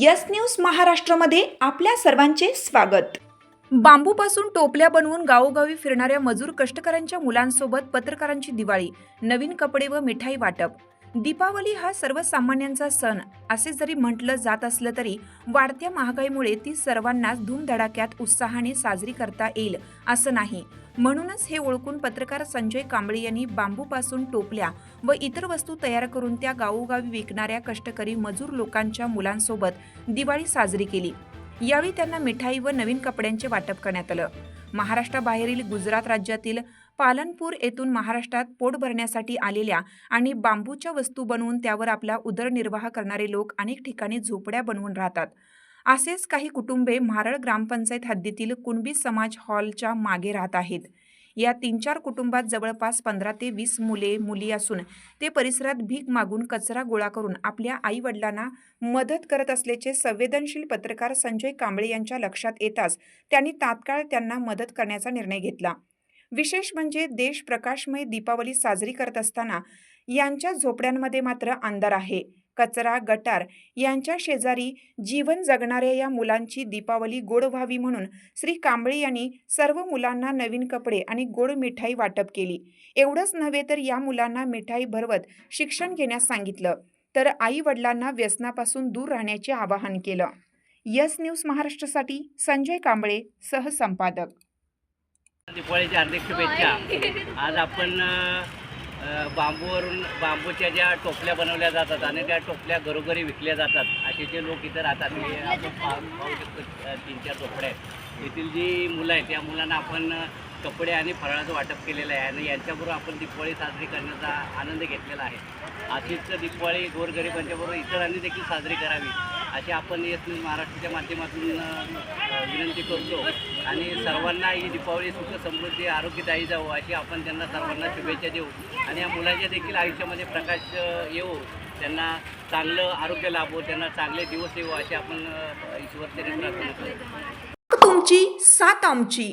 Yes news महाराष्ट्रामध्ये आपल्या सर्वांचे स्वागत. बांबूपासून टोपल्या बनवून गावोगावी फिरणाऱ्या मजूर कष्टकऱ्यांच्या मुलांसोबत पत्रकारांची दिवाळी नवीन कपडे व मिठाई वाटप. दीपावली हा सर्वसामान्यांचा सण. असे जरी म्हटलं जात असलं तरी वाढत्या महागाईमुळे ती सर्वांनाच धूमधडाक्यात उत्साहाने साजरी करता येईल असं नाही. म्हणूनच हे ओळखून पत्रकार संजय कांबळे यांनी बांबूपासून टोपल्या व इतर वस्तू तयार करून त्या गावोगावी विकणाऱ्या कष्टकरी मजूर लोकांच्या मुलांसोबत दिवाळी साजरी केली. यावेळी त्यांना मिठाई व नवीन कपड्यांचे वाटप करण्यात आलं. महाराष्ट्राबाहेरील गुजरात राज्यातील पालनपूर येथून महाराष्ट्रात पोट भरण्यासाठी आलेल्या आणि बांबूच्या वस्तू बनवून त्यावर आपला उदरनिर्वाह करणारे लोक अनेक ठिकाणी झोपड्या बनवून राहतात. असेच काही कुटुंबे म्हारळ ग्रामपंचायत हद्दीतील कुणबी समाज हॉलच्या मागे राहत आहेत. या तीन चार कुटुंबात जवळपास पंधरा ते वीस मुले मुली असून ते परिसरात भीक मागून कचरा गोळा करून आपल्या आई वडिलांना मदत करत असल्याचे संवेदनशील पत्रकार संजय कांबळे यांच्या लक्षात येताच त्यांनी तात्काळ त्यांना मदत करण्याचा निर्णय घेतला. विशेष म्हणजे देश प्रकाशमय दीपावली साजरी करत असताना यांच्या झोपड्यांमध्ये मात्र अंधार आहे. कचरा गटार यांच्या शेजारी जीवन जगणाऱ्या या मुलांची दीपावली गोड व्हावी म्हणून श्री कांबळे यांनी सर्व मुलांना नवीन कपडे आणि गोड मिठाई वाटप केली. एवढंच नव्हे तर या मुलांना मिठाई भरवत शिक्षण घेण्यास सांगितलं. तर आई वडिलांना व्यसनापासून दूर राहण्याचे आवाहन केलं. यस न्यूज महाराष्ट्रासाठी संजय कांबळे सहसंपादक दिवाळीच्या हार्दिक शुभेच्छा. आज आपण बांबूवरून बांबूच्या ज्या टोपल्या बनवल्या जातात आणि त्या टोपल्या घरोघरी विकल्या जातात. असे जे लोक इथं राहतात हे आपण पाहू शकतो तीन चार टोपड्या आहेत. येथील जी मुलं आहेत त्या मुलांना आपण कपडे आणि फराळाचं वाटप केलेलं आहे आणि यांच्याबरोबर आपण दिवाळी साजरी करण्याचा आनंद घेतलेला आहे. अशीच दिवाळी गोरगरिबांच्याबरोबर इतरांनी देखील साजरी करावी अशी आपण येत महाराष्ट्राच्या माध्यमातून विनंती करतो. आणि सर्वांना ही दीपावली सुख समृद्धी आरोग्यदायी जावं अशी आपण त्यांना सर्वांना शुभेच्छा देऊ. आणि या मुलांच्या देखील आयुष्यामध्ये प्रकाश येऊ त्यांना चांगलं आरोग्य लाभो त्यांना चांगले दिवस येऊ अशी आपण ईश्वर प्रार्थना तुमची सात आमची.